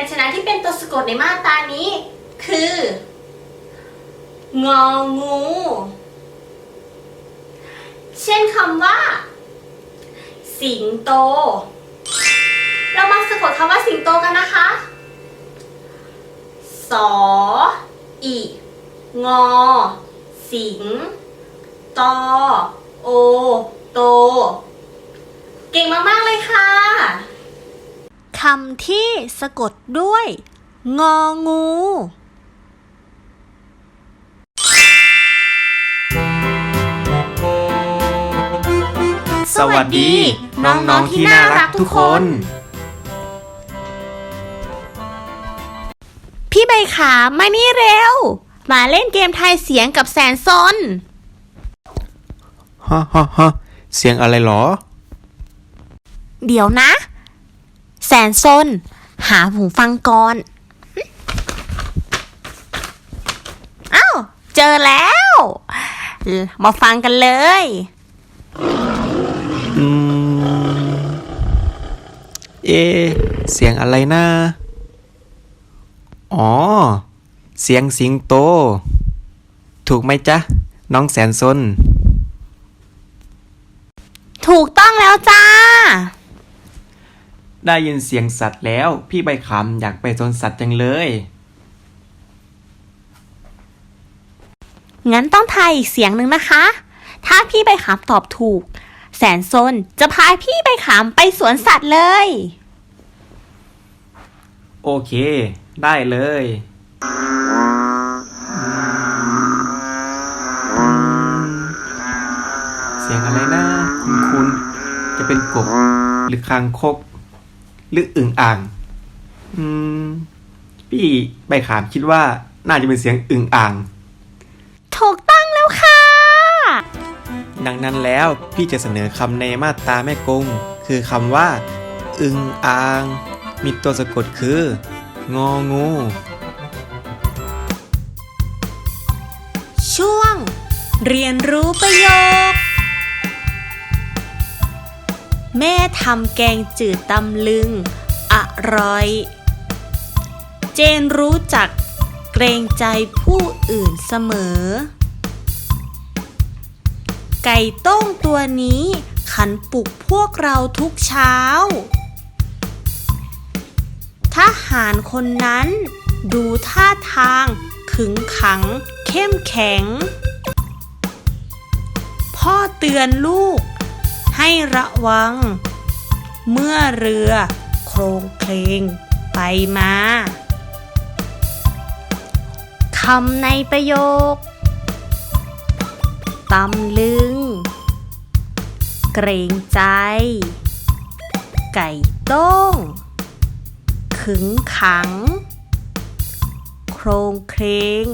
ญชนะที่เป็นตัวสะกดในมาตรานี้ คือ งองู เช่นคำว่า สิงโต เรามาสะกดคำว่าสิงโตกันนะคะ สออีงอ สิง ตอ โอ โต เก่งมาก ๆ เลยค่ะ คำที่สะกดด้วย งองู สวัสดี น้องๆที่น่ารักทุกคน พี่ใบขามานี่เร็ว มาเล่นเกมทายเสียงกับแสนซนฮะฮะฮะเสียงอะไรหรอ เดี๋ยวนะ แสนซนหาหูฟังก่อนอ้าว เจอแล้ว มาฟังกันเลย อืม เอะเสียงอะไรนะ อ๋อ เสียงสิงโต ถูกไหมจ๊ะ น้องแสนซน ถูกต้องแล้วจ้า ได้ยินเสียงสัตว์แล้ว พี่ใบคำอยากไปสวนสัตว์จังเลย งั้นต้องทายอีกเสียงหนึ่งนะคะ ถ้าพี่ใบขามตอบถูก แสนซนจะพาพี่ใบขามไปสวนสัตว์เลย โอเค ได้เลยเสียงอะไรนะ คุณคุณจะเป็นกบหรือคางคก หรืออึ่งอ่าง อืม พี่ใบขามคิดว่าน่าจะเป็นเสียงอึ่งอ่าง ถูกต้องแล้วค่ะ ดังนั้นแล้วพี่จะเสนอคำในมาตราแม่กง คือคำว่า อึงอ่าง มีตัวสะกดคือ งองู ช่วง เรียนรู้ประโยค แม่ทำแกงจืดตำลึง อร่อย เจนรู้จักเกรงใจผู้อื่นเสมอ ไก่ต้งตัวนี้ขันปลุกพวกเราทุกเช้า ทหารคนนั้นดูท่าทางขึงขังเข้มแข็ง พ่อเตือนลูก ให้ระวัง เมื่อเรือโครงเคลงไปมาคำในประโยคตำลึง เกรงใจ ไก่ต้ง ขึงขัง โครงเคลง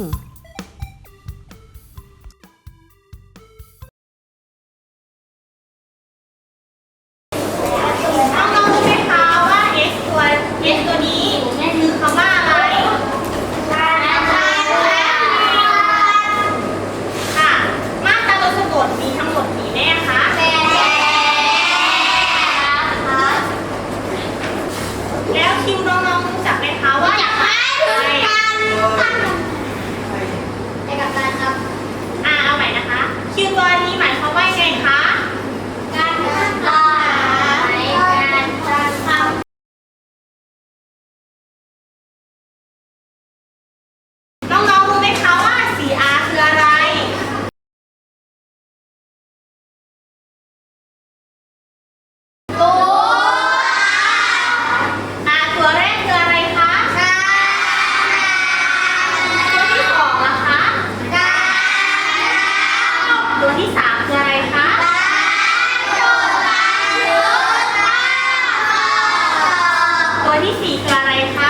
ที่สี่คืออะไรคะ